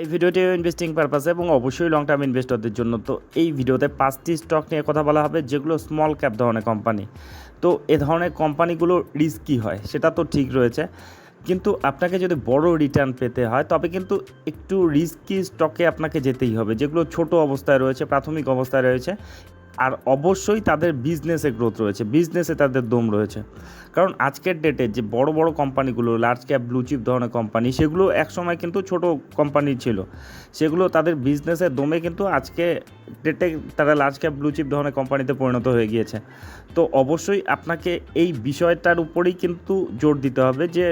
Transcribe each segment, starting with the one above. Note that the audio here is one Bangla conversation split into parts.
এই ভিডিওটি ইনভেস্টিং পারপাস এবং অবশ্যই লং টার্ম ইনভেস্টরদের জন্য। তো এই ভিডিওতে পাঁচটি স্টক নিয়ে কথা বলা হবে, যেগুলো স্মল ক্যাপ ধরনের কোম্পানি তো এ ধরনের কোম্পানিগুলো রিস্কি হয়, সেটা তো ঠিক রয়েছে। কিন্তু আপনাকে যদি বড় রিটার্ন পেতে হয়, তবে কিন্তু একটু রিস্কি স্টকে আপনাকে যেতেই হবে, যেগুলো ছোট অবস্থায় রয়েছে, প্রাথমিক অবস্থায় রয়েছে। আর অবশ্যই তাদের বিজনেসে গ্রোথ রয়েছে বিজনেসে তাদের দম রয়েছে। কারণ আজকের ডেটে যে বড় বড় কোম্পানিগুলো লার্জ ক্যাপ ব্লুচিপ ধরনের কোম্পানি সেগুলো একসময় কিন্তু ছোট কোম্পানি ছিল। সেগুলো তাদের বিজনেসের দমে কিন্তু আজকে ডেটে তারা লার্জ ক্যাপ ব্লুচিপ ধরনের কোম্পানিতে পরিণত হয়ে গিয়েছে। তো অবশ্যই আপনাকে এই বিষয়টার উপরেই কিন্তু জোর দিতে হবে যে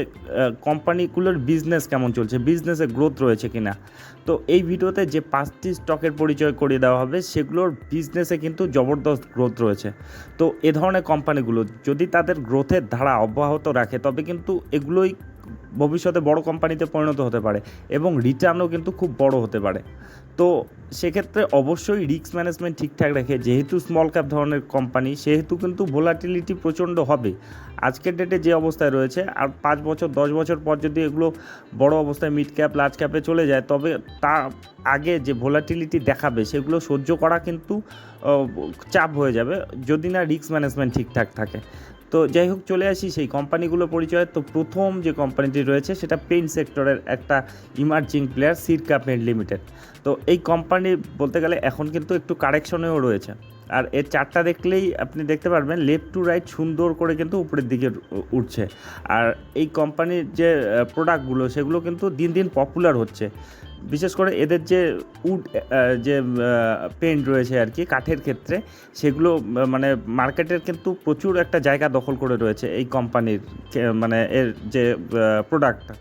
কোম্পানিগুলোর বিজনেস কেমন চলছে বিজনেসে গ্রোথ রয়েছে কিনা। তো এই ভিডিওতে যে পাঁচটি স্টকের পরিচয় করিয়ে দেওয়া হবে, সেগুলোর বিজনেসে কিন্তু জবরদস্ত গ্রোথ রয়েছে। তো এ ধরনের কোম্পানিগুলো যদি তাদের গ্রোথের ধারা অব্যাহত রাখে, তবে কিন্তু এগুলোই ভবিষ্যতে বড় কোম্পানিতে পরিণত হতে পারে এবং রিটার্নও কিন্তু খুব বড় হতে পারে। তো সেক্ষেত্রে অবশ্যই রিস্ক ম্যানেজমেন্ট ঠিকঠাক রেখে, যেহেতু স্মল ক্যাপ ধরনের কোম্পানি সেহেতু কিন্তু ভোলাটিলিটি প্রচণ্ড হবে। আজকের ডেটে যে অবস্থায় রয়েছে, আর পাঁচ বছর, দশ বছর পর যদি এগুলো বড় অবস্থায় মিড ক্যাপ লার্জ ক্যাপে চলে যায়, তবে তার আগে যে ভোলাটিলিটি দেখাবে, সেগুলো সহ্য করা কিন্তু চাপ হয়ে যাবে, যদি না রিস্ক ম্যানেজমেন্ট ঠিকঠাক থাকে। তো যাই হোক, চলে আসি সেই কোম্পানিগুলো পরিচয় তো প্রথম যে কোম্পানিটি রয়েছে, সেটা পেইন্ট সেক্টরের একটা emerging player Sirca paint limited তো এই কোম্পানি বলতে গেলে এখন কিন্তু একটু কারেকশনেও রয়েছে। আর এর চারটা দেখলেই আপনি দেখতে পারবেন লেফট টু রাইট সুন্দর করে কিন্তু উপরের দিকে উঠছে। আর এই কোম্পানির যে প্রোডাক্টগুলো সেগুলো কিন্তু দিন দিন পপুলার হচ্ছে। বিশেষ করে এদের যে উড যে পেন্ট রয়েছে আর কি, কাঠের ক্ষেত্রে, সেগুলো মানে মার্কেটের কিন্তু প্রচুর একটা জায়গা দখল করে রয়েছে এই কোম্পানির মানে এর যে প্রোডাক্টটা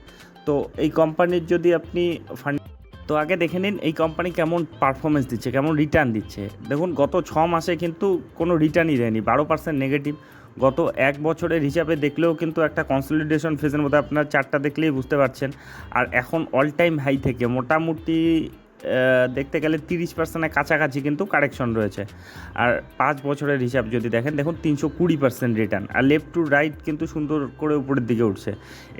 তো এই কোম্পানির যদি আপনি ফান্ড তো আগে দেখে নিন এই কোম্পানি কেমন পারফরমেন্স দিচ্ছে, কেমন রিটার্ন দিচ্ছে। দেখুন, গত ছ মাসে কিন্তু কোনো রিটার্নই দেয়নি, বারো পার্সেন্ট নেগেটিভ গত এক বছরের হিসাবে দেখলেও কিন্তু একটা কনসলিডেশন ফেজের মধ্যে আপনার চারটা দেখলেই বুঝতে পারছেন। আর এখন অল টাইম হাই থেকে, মোটামুটি দেখতে গেলে তিরিশ পার্সেন্টের কাছাকাছি কিন্তু কারেকশন রয়েছে। আর পাঁচ বছরের হিসাব যদি দেখেন, দেখুন তিনশো কুড়ি পার্সেন্ট রিটার্ন আর লেফট টু রাইট কিন্তু সুন্দর করে উপরের দিকে উঠছে।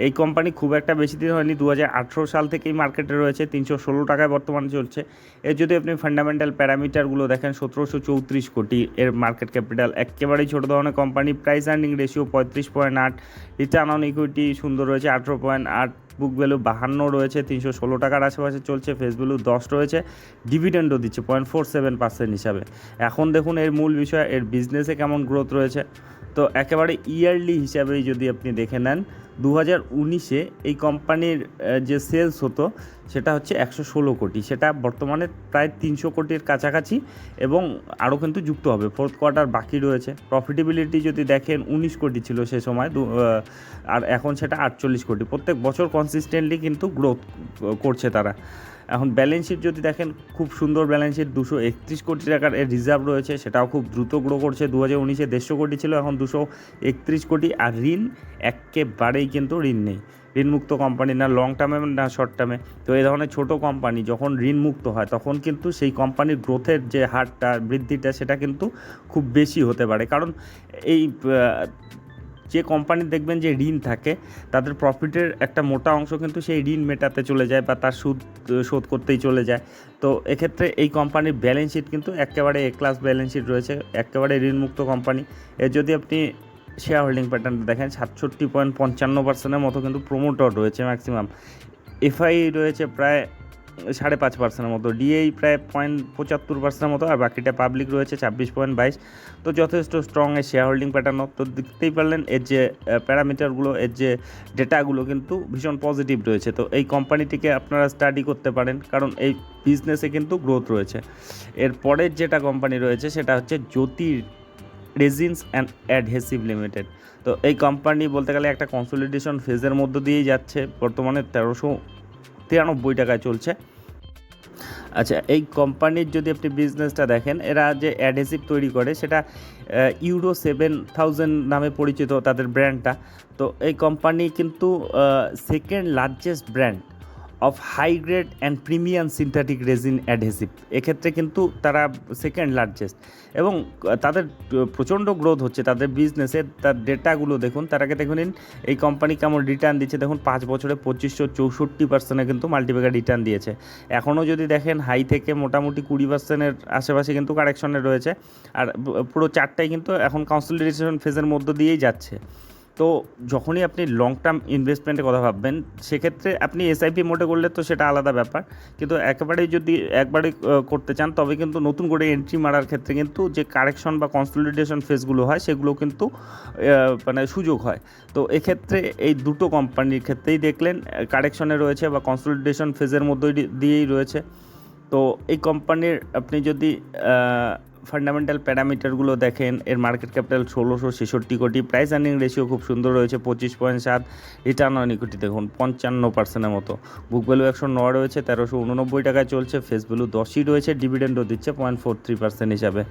এই কোম্পানি খুব একটা বেশি দিন হয়নি দু হাজার আঠেরো সাল থেকেই মার্কেটে রয়েছে, তিনশো ষোলো টাকায় বর্তমানে চলছে। এর যদি আপনি ফান্ডামেন্টাল প্যারামিটারগুলো দেখেন, সতেরোশো চৌত্রিশ কোটি এর মার্কেট ক্যাপিটাল একেবারেই ছোটো ধরনের কোম্পানি প্রাইস আর্নিং রেশিও পঁয়ত্রিশ পয়েন্ট আট রিটার্ন অন ইকুইটি সুন্দর রয়েছে আঠেরো পয়েন্ট আট বুক ভ্যালু বাহান্ন রয়েছে, তিনশো ষোলো টাকার আশেপাশে চলছে, ফেস ভ্যালু দশ রয়েছে ডিভিডেন্ডও দিচ্ছে পয়েন্ট ফোর সেভেন পার্সেন্ট হিসাবে। এখন দেখুন এর মূল বিষয়, এর বিজনেসে কেমন গ্রোথ রয়েছে। তো একেবারে ইয়ারলি হিসাবেই যদি আপনি দেখে নেন দু হাজার উনিশে এই কোম্পানির যে সেলস হতো, সেটা হচ্ছে একশো ষোলো কোটি। সেটা বর্তমানে প্রায় তিনশো কোটির কাছাকাছি এবং আরও কিন্তু যুক্ত হবে। ফোর্থ কোয়ার্টার বাকি রয়েছে। প্রফিটেবিলিটি যদি দেখেন, উনিশ কোটি ছিল সে সময় আর এখন সেটা আটচল্লিশ কোটি। প্রত্যেক বছর কনসিস্টেন্টলি কিন্তু গ্রোথ করছে তারা। এখন ব্যালেন্স শিট যদি দেখেন, খুব সুন্দর ব্যালেন্স শিট দুশো একত্রিশ কোটি টাকার এর রিজার্ভ রয়েছে, সেটাও খুব দ্রুত গ্রো করছে। দু হাজার উনিশে দেড়শো কোটি ছিল, এখন দুশো একত্রিশ কোটি, আর ঋণ একেবারেই কিন্তু ঋণ নেই। ঋণমুক্ত কোম্পানি না লং টার্মে না শর্ট টার্মে তো এই ধরনের ছোট কোম্পানি যখন ঋণমুক্ত হয়, তখন কিন্তু সেই কোম্পানির গ্রোথের যে হারটা, বৃদ্ধিটা, সেটা কিন্তু খুব বেশি হতে পারে। কারণ এই যে কোম্পানির দেখবেন যে ঋণ থাকে, তাদের প্রফিটের একটা মোটা অংশ কিন্তু সেই ঋণ মেটাতে চলে যায় বা তার সুদ, শোধ করতেই চলে যায়। তো এক্ষেত্রে এই কোম্পানির ব্যালেন্স শিট কিন্তু একেবারে এ ক্লাস ব্যালেন্স শিট রয়েছে, একেবারে ঋণমুক্ত কোম্পানি এর যদি আপনি শেয়ার হোল্ডিং প্যাটার্নটা দেখেন, সাতষট্টি পয়েন্ট পঞ্চান্ন পার্সেন্টের মতো কিন্তু প্রোমোটর রয়েছে ম্যাক্সিমাম এফআই রয়েছে প্রায় সাড়ে পাঁচ পার্সেন্টের মতো ডিএই প্রায় পয়েন্ট পঁচাত্তর পার্সেন্টের মতো, আর বাকিটা পাবলিক রয়েছে ছাব্বিশ পয়েন্ট বাইশ। তো যথেষ্ট স্ট্রং এর শেয়ার হোল্ডিং প্যাটার্ন তো দেখতেই পারলেন, এর যে প্যারামিটারগুলো এর যে ডেটাগুলো কিন্তু ভীষণ পজিটিভ রয়েছে। তো এই কোম্পানিটিকে আপনারা স্টাডি করতে পারেন, কারণ এই বিজনেসে কিন্তু গ্রোথ রয়েছে। এর পরের যেটা কোম্পানি রয়েছে, সেটা হচ্ছে Jyoti resins and adhesive limited তো এই কোম্পানি বলতে গেলে একটা কনসলিডেশন ফেজের মধ্য দিয়েই যাচ্ছে। বর্তমানে তেরোশো তিরানব্বই টাকায় চলছে। আচ্ছা এই কোম্পানির যদি আপনি বিজনেসটা দেখেন, এরা যে অ্যাডহেসিভ তৈরি করে, সেটা ইউরো সেভেন থাউজেন্ড নামে পরিচিত তাদের ব্র্যান্ডটা তো এই কোম্পানি কিন্তু second largest brand of high grade and premium synthetic resin adhesive এক্ষেত্রে কিন্তু তারা সেকেন্ড লার্জেস্ট এবং তাদের প্রচণ্ড গ্রোথ হচ্ছে। তাদের বিজনেসে তার ডেটাগুলো দেখুন। তার আগে দেখুন এই কোম্পানি কেমন রিটার্ন দিচ্ছে। দেখুন, পাঁচ বছরে পঁচিশশো চৌষট্টি পার্সেন্টে কিন্তু মাল্টিপ্যাকার রিটার্ন দিয়েছে। এখনও যদি দেখেন হাই থেকে মোটামুটি কুড়ি পার্সেন্টের আশেপাশে কিন্তু কারেকশনে রয়েছে। আর পুরো চারটাই কিন্তু এখন কনসলিডেশন ফেজের মধ্য দিয়েই যাচ্ছে। তো যখনই আপনি লং টার্ম ইনভেস্টমেন্টের কথা ভাববেন, সেক্ষেত্রে আপনি এসআইপি মোডে করলে তো সেটা আলাদা ব্যাপার। কিন্তু একেবারেই যদি একবারে করতে চান, তবে কিন্তু নতুন করে এন্ট্রি মারার ক্ষেত্রে কিন্তু যে কারেকশন বা কনসলিডেশন ফেজগুলো হয়, সেগুলো কিন্তু মানে সুযোগ হয়। তো এক্ষেত্রে এই দুটো কোম্পানির ক্ষেত্রেই দেখলেন কারেকশনে রয়েছে বা কনসলিডেশন ফেজের মধ্যে দিয়েই রয়েছে। তো এই কোম্পানির আপনি যদি ফান্ডামেন্টাল প্যারামিটারগুলো দেখেন, এর মার্কেট ক্যাপিটাল ষোলোশো ছেষট্টি কোটি প্রাইস আর্নিং রেশিও খুব সুন্দর রয়েছে পঁচিশ পয়েন্ট সাত রিটার্ন অন ইকুইটি দেখুন পঞ্চান্ন পার্সেন্টের মতো। বুক ভ্যালু একশো নয় রয়েছে, তেরোশো উননব্বই টাকায় চলছে ফেস ভ্যালু দশই রয়েছে ডিভিডেন্ডও দিচ্ছে পয়েন্ট ফোর থ্রি পার্সেন্ট হিসাবে।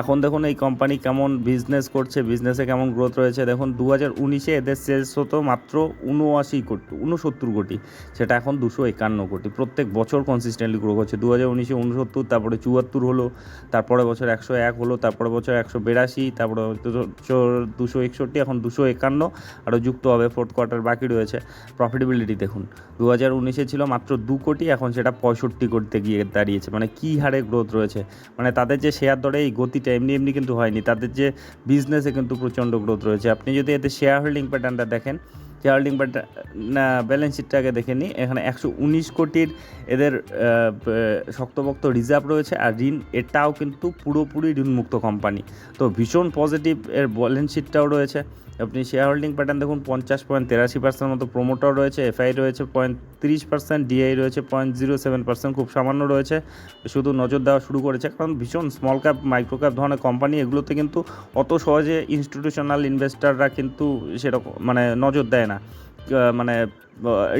এখন দেখুন এই কোম্পানি কেমন বিজনেস করছে বিজনেসে কেমন গ্রোথ রয়েছে, দেখুন দু হাজার উনিশে এদের সেলস হতো মাত্র উনআশি কোটি উনসত্তর কোটি, সেটা এখন দুশো একান্ন কোটি। প্রত্যেক বছর কনসিস্টেন্টলি গ্রো করছে দু হাজার উনিশে উনসত্তর তারপরে চুয়াত্তর হলো তারপরে বছর একশো এক হলো, তারপরে বছর একশো বিরাশি, তারপরে বছর দুশো একষট্টি, এখন দুশো একান্ন, আরও যুক্ত হবে ফোর্থ কোয়ার্টার বাকি রয়েছে। প্রফিটেবিলিটি দেখুন দু হাজার উনিশে ছিল মাত্র দু কোটি, এখন সেটা পঁয়ষট্টি কোটিতে গিয়ে দাঁড়িয়েছে। মানে কী হারে গ্রোথ রয়েছে? মানে তাদের যে শেয়ার দরে এই গতিটা এমনি এমনি কিন্তু হয়নি, তাদের যে বিজনেসে কিন্তু প্রচণ্ড গ্রোথ রয়েছে। আপনি যদি এতে শেয়ার হোল্ডিং প্যাটার্নটা দেখেন শেয়ার হোল্ডিং প্যাটার্ন না ব্যালেন্স শিটটাকে দেখে নিই এখানে একশো উনিশ কোটির এদের শক্তভক্ত রিজার্ভ রয়েছে, আর ঋণ এটাও কিন্তু পুরোপুরি ঋণমুক্ত কোম্পানি তো ভীষণ পজিটিভ এর ব্যালেন্স শিটটাও রয়েছে। আপনি শেয়ার হোল্ডিং প্যাটার্ন দেখুন, পঞ্চাশ পয়েন্ট তেরাশি পার্সেন্ট মতো প্রোমোটার রয়েছে এফআই রয়েছে পয়েন্ট তিরিশ পার্সেন্ট ডিআই রয়েছে পয়েন্ট জিরো সেভেন পার্সেন্ট খুব সামান্য রয়েছে। শুধু নজর দেওয়া শুরু করেছে, কারণ ভীষণ স্মল ক্যাপ মাইক্রো ক্যাপ ধরনের কোম্পানি এগুলোতে কিন্তু অত সহজে ইনস্টিটিউশনাল ইনভেস্টাররা কিন্তু সেরকম মানে নজর দেয় না। মানে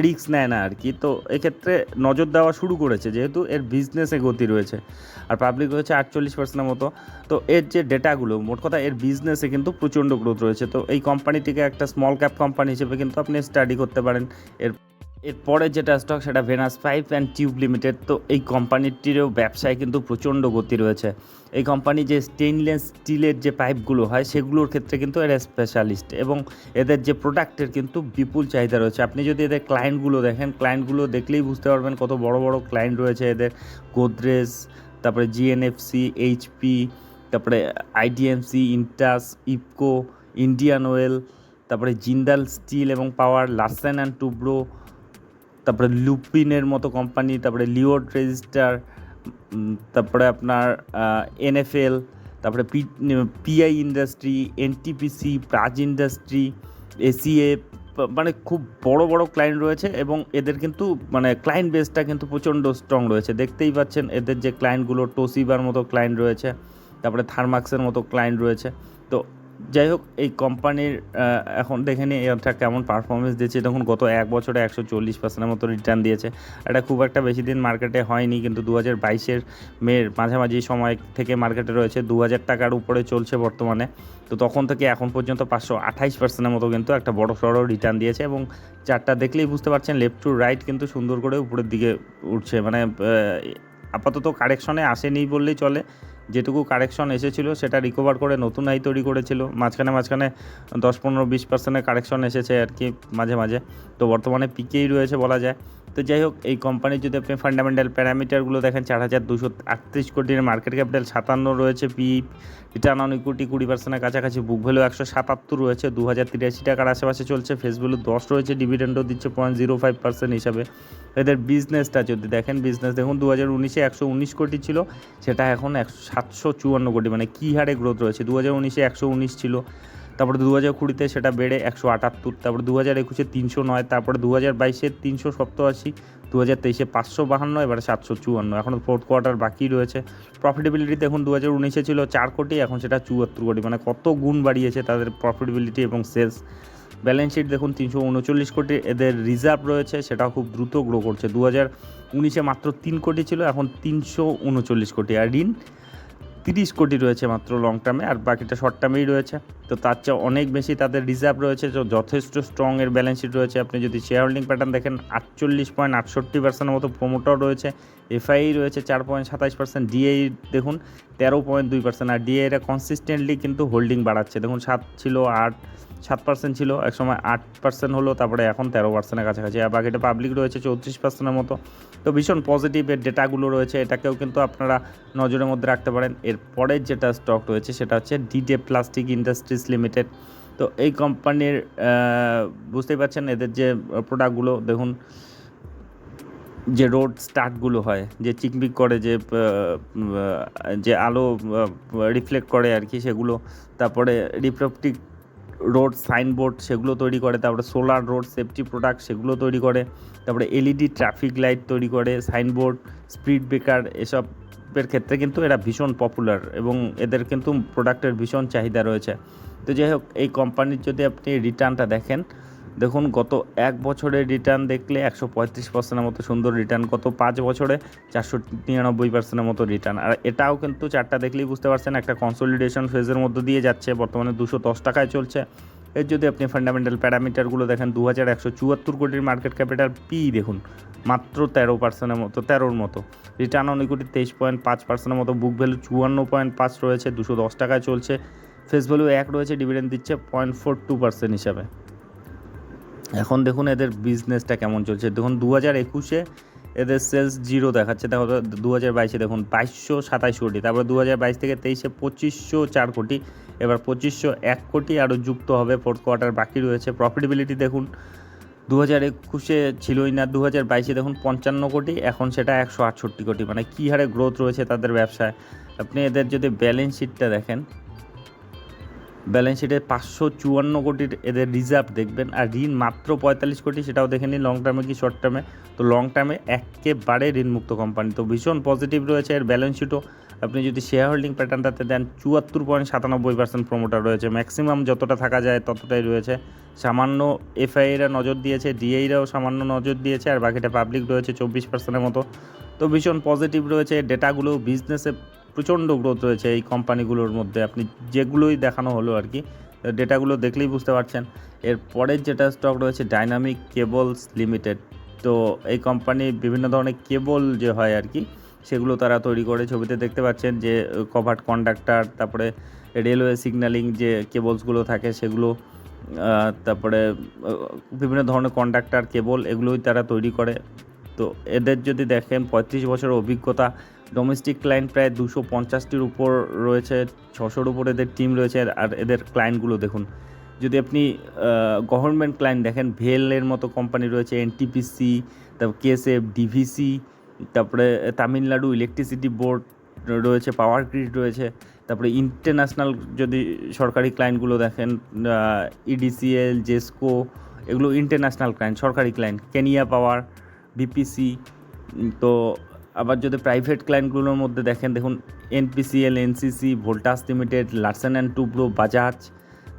রিস্ক নেয় না আর কি। তো এক্ষেত্রে নজর দেওয়া শুরু করেছে, যেহেতু এর বিজনেসে গতি রয়েছে আর পাবলিক রয়েছে আটচল্লিশ পার্সেন্টের মতো। তো এর যে ডেটাগুলো মোট কথা এর বিজনেসে কিন্তু প্রচণ্ড গ্রোথ রয়েছে। তো এই কোম্পানিটিকে একটা স্মল ক্যাপ কোম্পানি হিসেবে কিন্তু আপনি স্টাডি করতে পারেন। এর এরপরে যেটা স্টক সেটা Venus pipe and tube limited তো এই কোম্পানিটিরও ব্যবসায় কিন্তু প্রচণ্ড গতি রয়েছে। এই কোম্পানি যে স্টেইনলেস স্টিলের যে পাইপগুলো হয়, সেগুলোর ক্ষেত্রে কিন্তু এরা স্পেশালিস্ট এবং এদের যে প্রোডাক্টের কিন্তু বিপুল চাহিদা রয়েছে। আপনি যদি এদের ক্লায়েন্টগুলো দেখেন ক্লায়েন্টগুলো দেখলেই বুঝতে পারবেন কত বড় বড় ক্লায়েন্ট রয়েছে এদের। গোদরেজ তারপরে জিএনএফসি এইচপি তারপরে আইডিএমসি ইন্টাস ইপকো ইন্ডিয়ান ওয়েল তারপরে জিন্দাল স্টিল এবং পাওয়ার লার্সেন অ্যান্ড টুব্রো তারপরে লুপিনের মতো কোম্পানি তারপরে লিওড রেজিস্টার তারপরে আপনার এনএফএল তারপরে P PI industry NTPC Praj industry ACA মানে খুব বড় বড় ক্লায়েন্ট রয়েছে এবং এদের কিন্তু মানে ক্লায়েন্ট বেসটা কিন্তু প্রচণ্ড স্ট্রং রয়েছে। দেখতেই পাচ্ছেন এদের যে ক্লায়েন্টগুলো টোসিবার মতো ক্লায়েন্ট রয়েছে, তারপরে থার্মাক্সের মতো ক্লায়েন্ট রয়েছে। তো যাই হোক এই কোম্পানির এখন দেখে নিই এটা কেমন পারফরমেন্স দিয়েছে দেখুন, গত এক বছরে একশো চল্লিশ পার্সেন্টের মতো রিটার্ন দিয়েছে। এটা খুব একটা বেশি দিন মার্কেটে হয়নি, কিন্তু দু হাজার বাইশের মেয়ের মাঝামাঝি সময় থেকে মার্কেটে রয়েছে। দু হাজার টাকার উপরে চলছে বর্তমানে। তো তখন থেকে এখন পর্যন্ত পাঁচশো আঠাইশ পার্সেন্টের মতো কিন্তু একটা বড় সড়ো রিটার্ন দিয়েছে এবং চারটা দেখলেই বুঝতে পারছেন লেফট টু রাইট কিন্তু সুন্দর করে উপরের দিকে উঠছে। মানে আপাতত কারেকশনে আসেনি বললেই চলে। যেটুকু কারেকশন এসেছিল, সেটা রিকভার করে নতুন আই তৈরি করেছিল। মাঝখানে মাঝখানে দশ পনেরো বিশ পার্সেন্টের কারেকশন এসেছে আর কি, মাঝে মাঝে। তো বর্তমানে পিকেই রয়েছে বলা যায়। তো যাই হোক, এই কোম্পানির যদি আপনি ফান্ডামেন্টাল প্যারামিটারগুলো দেখেন, চার হাজার দুশো আটত্রিশ কোটির মার্কেট ক্যাপিটাল সাতান্ন রয়েছে পি রিটার্ন অন ইকুইটি কুড়ি পার্সেন্টের কাছাকাছি বুক ভ্যালু একশো সাতাত্তর রয়েছে দু হাজার তিরাশি টাকার আশেপাশে চলছে ফেস ভ্যালু দশ রয়েছে ডিভিডেন্ডও দিচ্ছে পয়েন্ট জিরো ফাইভ পার্সেন্ট হিসাবে। এদের বিজনেসটা যদি দেখেন বিজনেস দেখুন দু হাজার উনিশে একশো উনিশ কোটি ছিল, সেটা এখন একশো সাতশো চুয়ান্ন কোটি মানে কী হারে গ্রোথ রয়েছে? দু হাজার উনিশে একশো উনিশ ছিল তারপরে দু হাজার কুড়িতে সেটা বেড়ে একশো আটাত্তর, তারপরে দু হাজার একুশে তিনশো নয়, তারপরে দু হাজার বাইশে তিনশো সপ্তআশি দু হাজার তেইশে পাঁচশো বাহান্ন, এবারে সাতশো চুয়ান্ন। এখন ফোর্থ কোয়ার্টার বাকি রয়েছে। প্রফিটেবিলিটি দেখুন দু হাজার উনিশে ছিল চার কোটি, এখন সেটা চুয়াত্তর কোটি। মানে কত গুণ বাড়িয়েছে তাদের প্রফিটেবিলিটি এবং সেলস ব্যালেন্স শিট দেখুন, তিনশো উনচল্লিশ কোটি এদের রিজার্ভ রয়েছে, সেটাও খুব দ্রুত গ্রো করছে। দু হাজার উনিশে মাত্র তিন কোটি ছিল, এখন তিনশো উনচল্লিশ কোটি। আর ঋণ? তিরিশ কোটি রয়েছে মাত্র লং টার্মে আর বাকিটা শর্ট টার্মেই রয়েছে। তো তার চেয়ে অনেক বেশি তাদের রিজার্ভ রয়েছে যথেষ্ট স্ট্রং এর ব্যালেন্স শিট রয়েছে। আপনি যদি শেয়ার হোল্ডিং প্যাটার্ন দেখেন, আটচল্লিশ পয়েন্ট আটষট্টি পার্সেন্টের মতো প্রোমোটর রয়েছে। এফআই রয়েছে চার পয়েন্ট সাতাশ পার্সেন্ট ডিএই দেখুন তেরো পয়েন্ট দুই পার্সেন্ট আর ডিআইরা কনসিস্টেন্টলি কিন্তু হোল্ডিং বাড়াচ্ছে। দেখুন সাত ছিল আট সাত পার্সেন্ট ছিল, একসময় আট পার্সেন্ট হলো, তারপরে এখন তেরো পার্সেন্টের কাছাকাছি। আর বাকিটা পাবলিক রয়েছে চৌত্রিশ পার্সেন্টের মতো। তো ভীষণ পজিটিভ এর ডেটাগুলো রয়েছে, এটাকেও কিন্তু আপনারা নজরের মধ্যে রাখতে পারেন। এর পরের যেটা স্টক রয়েছে, সেটা হচ্ছে ডিডে প্লাস্টিক ইন্ডাস্ট্রিজ লিমিটেড তো এই কোম্পানির বুঝতেই পারছেন, এদের যে প্রোডাক্টগুলো দেখুন, যে রোড স্টার্টগুলো হয়, যে চিকমিক করে, যে যে আলো রিফ্লেক্ট করে আর কি সেগুলো, তারপরে রিফ্লেক্টিভ রোড, সাইনবোর্ড সেগুলো তৈরি করে, তারপরে সোলার রোড, সেফটি প্রোডাক্ট সেগুলো তৈরি করে, তারপরে এলইডি ট্রাফিক লাইট তৈরি করে, সাইনবোর্ড, স্পিড ব্রেকার এসবের ক্ষেত্রে কিন্তু এরা ভীষণ পপুলার এবং এদের কিন্তু প্রোডাক্টের ভীষণ চাহিদা রয়েছে। তো যাই হোক, এই কোম্পানির যদি আপনি রিটার্নটা দেখেন দেখুন, গত এক বছরের রিটার্ন দেখলে একশো পঁয়ত্রিশ পার্সেন্টের মতো সুন্দর রিটার্ন গত পাঁচ বছরে চারশো নিরানব্বই পার্সেন্টের মতো রিটার্ন আর এটাও কিন্তু চারটা দেখলেই বুঝতে পারছেন, একটা কনসলিডেশন ফেজের মধ্যে দিয়ে যাচ্ছে, বর্তমানে দুশো দশ টাকায় চলছে। এর যদি আপনি ফান্ডামেন্টাল প্যারামিটারগুলো দেখেন দু হাজার একশো চুয়াত্তর কোটির মার্কেট ক্যাপিটাল পি দেখুন, মাত্র তেরো পার্সেন্টের মতো, তেরোর মতো। রিটার্ন অন ইকুইটি তেইশ পয়েন্ট পাঁচ পার্সেন্টের মতো বুক ভ্যালু চুয়ান্ন পয়েন্ট পাঁচ রয়েছে, দুশো দশ টাকায় চলছে। ফেস ভ্যালু এক রয়েছে ডিভিডেন্ড দিচ্ছে পয়েন্ট ফোর টু পার্সেন্ট হিসাবে। এখন দেখুন এদের বিজনেসটা কেমন চলছে। দেখুন দু হাজার একুশে এদের সেলস জিরো দেখাচ্ছে। দেখো দু হাজার বাইশে দেখুন বাইশশো সাতাশ কোটি, তারপরে দু হাজার বাইশ থেকে তেইশে পঁচিশশো চার কোটি, এবার পঁচিশশো এক কোটি আরও যুক্ত হবে ফোর্থ কোয়ার্টার বাকি রয়েছে। প্রফিটেবিলিটি দেখুন দু হাজার একুশে ছিলই না দু হাজার বাইশে দেখুন পঞ্চান্ন কোটি, এখন সেটা একশো আটষট্টি কোটি। মানে কী হারে গ্রোথ রয়েছে তাদের ব্যবসায়। আপনি এদের যদি ব্যালেন্স শিটটা দেখেন ব্যালেন্স শিটে পাঁচশো চুয়ান্ন কোটির এদের রিজার্ভ দেখবেন, আর ঋণ মাত্র পঁয়তাল্লিশ কোটি, সেটাও দেখে নিন লং টার্মে কি শর্ট টার্মে তো লং টার্মে একেবারে ঋণমুক্ত কোম্পানি তো ভীষণ পজিটিভ রয়েছে এর ব্যালেন্স শিটও আপনি যদি শেয়ার হোল্ডিং প্যাটার্নটাতে দেন, চুয়াত্তর পয়েন্ট সাতানব্বই পার্সেন্ট প্রমোটার রয়েছে। ম্যাক্সিমাম যতটা থাকা যায় ততটাই রয়েছে। সামান্য এফআইরা নজর দিয়েছে ডিআইরাও সামান্য নজর দিয়েছে, আর বাকিটা পাবলিক রয়েছে চব্বিশ পার্সেন্টের মতো। তো ভীষণ পজিটিভ রয়েছে। ডেটাগুলো বিজনেসে প্রচণ্ড গ্রোথ রয়েছে এই কোম্পানিগুলোর মধ্যে। আপনি যেগুলোই দেখানো হলো আর কি ডেটাগুলো দেখলেই বুঝতে পারছেন। এর পরের যেটা স্টক রয়েছে ডাইনামিক কেবলস লিমিটেড তো এই কোম্পানি বিভিন্ন ধরনের কেবল যে হয় আর কি, সেগুলো তারা তৈরি করে। ছবিতে দেখতে পাচ্ছেন যে কভার্ড কন্ডাক্টার তারপরে রেলওয়ে সিগন্যালিং যে কেবলসগুলো থাকে, সেগুলো তারপরে বিভিন্ন ধরনের কন্ডাক্টার কেবল এগুলোই তারা তৈরি করে। তো এদের যদি দেখেন, পঁয়ত্রিশ বছরের অভিজ্ঞতা ডোমেস্টিক ক্লায়েন্ট প্রায় দুশো পঞ্চাশটির উপর রয়েছে, ছশোর উপর এদের টিম রয়েছে, আর এদের ক্লায়েন্টগুলো দেখুন। যদি আপনি গভর্নমেন্ট ক্লায়েন্ট দেখেন ভেলের মতো কোম্পানি রয়েছে এনটিপিসি তারপর কেএসএফ ডিভিসি তারপরে তামিলনাড়ু ইলেকট্রিসিটি বোর্ড রয়েছে পাওয়ার গ্রিড রয়েছে, তারপরে ইন্টারন্যাশনাল যদি সরকারি ক্লায়েন্টগুলো দেখেন ইডিসিএল জেসকো এগুলো ইন্টারন্যাশনাল ক্লায়েন্ট সরকারি ক্লায়েন্ট কেনিয়া পাওয়ার বিপিসি তো আবার যদি প্রাইভেট ক্লায়েন্টগুলোর মধ্যে দেখেন, দেখুন NPCL NCC Voltas limited Larsen and Toubro Bajaj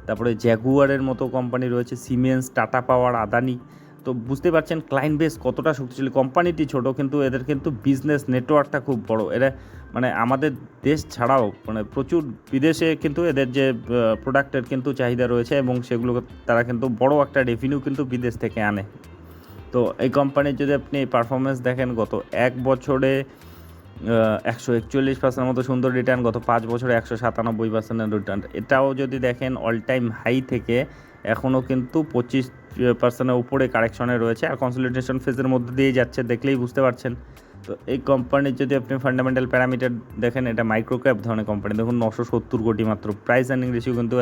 তারপরে জ্যাগুয়ারের মতো কোম্পানি রয়েছে সিমেন্স টাটা পাওয়ার আদানি তো বুঝতে পারছেন ক্লায়েন্ট বেস কতটা শক্তিশালী। কোম্পানিটি ছোট, কিন্তু এদের কিন্তু বিজনেস নেটওয়ার্কটা খুব বড়। এরা মানে আমাদের দেশ ছাড়াও মানে প্রচুর বিদেশে কিন্তু এদের যে প্রোডাক্টের কিন্তু চাহিদা রয়েছে এবং সেগুলো তারা কিন্তু বড় একটা রেভিনিউ কিন্তু বিদেশ থেকে আনে। তো এই কোম্পানির যদি আপনি পারফরমেন্স দেখেন, গত এক বছরে একশো একচল্লিশ পার্সেন্টের মতো সুন্দর রিটার্ন গত পাঁচ বছরে একশো সাতানব্বই পার্সেন্টের রিটার্ন এটাও যদি দেখেন অল টাইম হাই থেকে এখনও কিন্তু পঁচিশ পার্সেন্টের উপরে কারেকশনে রয়েছে। আর কনসলিডেশন ফেজের মধ্যে দিয়ে যাচ্ছে, দেখলেই বুঝতে পারছেন। তো এই কোম্পানির যদি আপনি ফান্ডামেন্টাল প্যারামিটার দেখেন, এটা মাইক্রো ক্যাপ ধরনের কোম্পানি দেখুন, নশো সত্তর কোটি মাত্র। প্রাইস আর্নিং রেশিও কিন্তু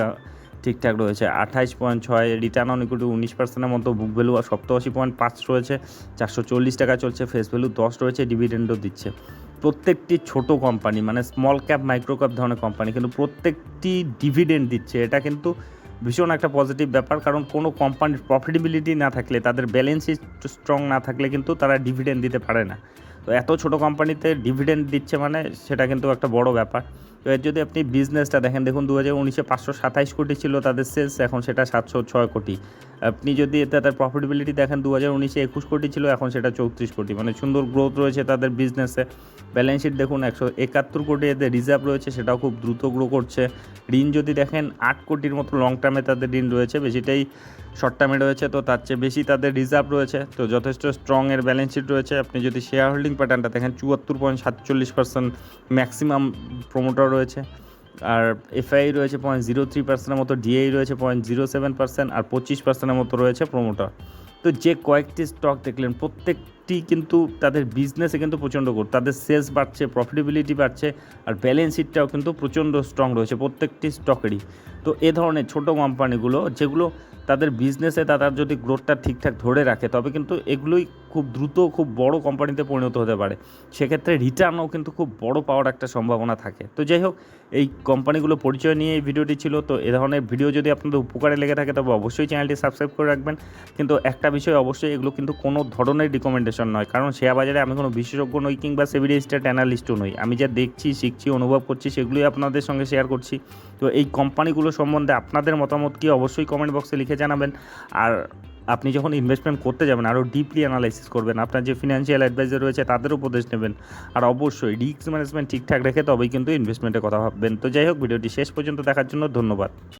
ঠিকঠাক রয়েছে। আঠাইশ পয়েন্ট ছয় রিটার্ন অন ইকুইটি উনিশ পার্সেন্টের মতো বুক ভ্যালু আর সপ্তাশি পয়েন্ট পাঁচ রয়েছে, চারশো চল্লিশ টাকা চলছে ফেস ভ্যালু দশ রয়েছে ডিভিডেন্ডও দিচ্ছে। প্রত্যেকটি ছোট কোম্পানি মানে স্মল ক্যাপ মাইক্রো ক্যাপ ধরনের কোম্পানি কিন্তু প্রত্যেকটি ডিভিডেন্ড দিচ্ছে। এটা কিন্তু ভীষণ একটা পজিটিভ ব্যাপার, কারণ কোনো কোম্পানির প্রফিটেবিলিটি না থাকলে, তাদের ব্যালেন্স স্ট্রং না থাকলে কিন্তু তারা ডিভিডেন্ড দিতে পারে না। তো এত ছোট কোম্পানিতে ডিভিডেন্ড দিচ্ছে মানে সেটা কিন্তু একটা বড় ব্যাপার। তো এর যদি আপনি বিজনেসটা দেখেন, দেখুন দু হাজার উনিশে পাঁচশো সাতাইশ কোটি ছিল তাদের সেলস এখন সেটা সাতশো ছয় কোটি। আপনি যদি এতে তাদের প্রফিটেবিলিটি দেখেন দু হাজার উনিশে একুশ কোটি ছিল, এখন সেটা চৌত্রিশ কোটি। মানে সুন্দর গ্রোথ রয়েছে তাদের বিজনেসে ব্যালেন্স শিট দেখুন, একশো একাত্তর কোটি এদের রিজার্ভ রয়েছে, সেটাও খুব দ্রুত গ্রো করছে। ঋণ যদি দেখেন, আট কোটির মতো লং টার্মে তাদের ঋণ রয়েছে, বেশিটাই শর্ট টার্মে রয়েছে, তো তার চেয়ে বেশি তাদের রিজার্ভ রয়েছে। তো যথেষ্ট স্ট্রং এর ব্যালেন্স শিট রয়েছে। আপনি যদি শেয়ার হোল্ডিং প্যাটার্নটা দেখেন, চুয়াত্তর পয়েন্ট সাতচল্লিশ পার্সেন্ট ম্যাক্সিমাম প্রোমোটার রয়েছে। আর এফআই রয়েছে পয়েন্ট জিরো থ্রি পার্সেন্টের মতো ডিআই রয়েছে পয়েন্ট জিরো সেভেন পার্সেন্ট আর পঁচিশ পার্সেন্টের মতো রয়েছে প্রোমোটার তো যে কয়েকটি স্টক দেখলেন, প্রত্যেকটি কিন্তু তাদের বিজনেসে কিন্তু প্রচণ্ড গ্রোথ তাদের সেলস বাড়ছে প্রফিটেবিলিটি বাড়ছে আর ব্যালেন্স শিটটাও কিন্তু প্রচণ্ড স্ট্রং রয়েছে প্রত্যেকটি স্টকেরই তো এ ধরনের ছোটো কোম্পানিগুলো যেগুলো তাদের বিজনেসে তাদের যদি গ্রোথটা ঠিকঠাক ধরে রাখে, তবে কিন্তু এগুলোই খুব দ্রুত খুব বড় কোম্পানিতে পরিণত হতে পারে। সেক্ষেত্রে রিটার্নও কিন্তু খুব বড় পাওয়ার একটা সম্ভাবনা থাকে। তো যাই হোক, এই কোম্পানিগুলো পরিচয় নিয়ে এই ভিডিওটি ছিল, তো এ ধরনের ভিডিও যদি আপনাদের উপকারে লেগে থাকে, তবে অবশ্যই চ্যানেলটি সাবস্ক্রাইব করে রাখবেন। কিন্তু একটা বিষয় অবশ্যই, এগুলো কিন্তু কোনো ধরনের রিকমেন্ডেশন নয়, কারণ শেয়ার বাজারে আমি কোনো বিশেষজ্ঞ নই কিংবা সেভিডি স্টেট অ্যানালিস্টও নই। আমি যা দেখছি, শিখছি, অনুভব করছি, সেগুলোই আপনাদের সঙ্গে শেয়ার করছি। তো এই কোম্পানিগুলো সম্বন্ধে আপনাদের মতামত কি অবশ্যই কমেন্ট বক্সে লিখে জানাবেন। আর আপনি যখন ইনভেস্টমেন্ট করতে যাবেন আরও ডিপলি অ্যানালাইসিস করবেন, আপনার যে ফিনান্সিয়াল অ্যাডভাইজার রয়েছে তাদের উপদেশ নেবেন। আর অবশ্যই রিস্ক ম্যানেজমেন্ট ঠিকঠাক রেখে তবেই কিন্তু ইনভেস্টমেন্টের কথা ভাববেন। তো যাই হোক, ভিডিওটি শেষ পর্যন্ত দেখার জন্য ধন্যবাদ।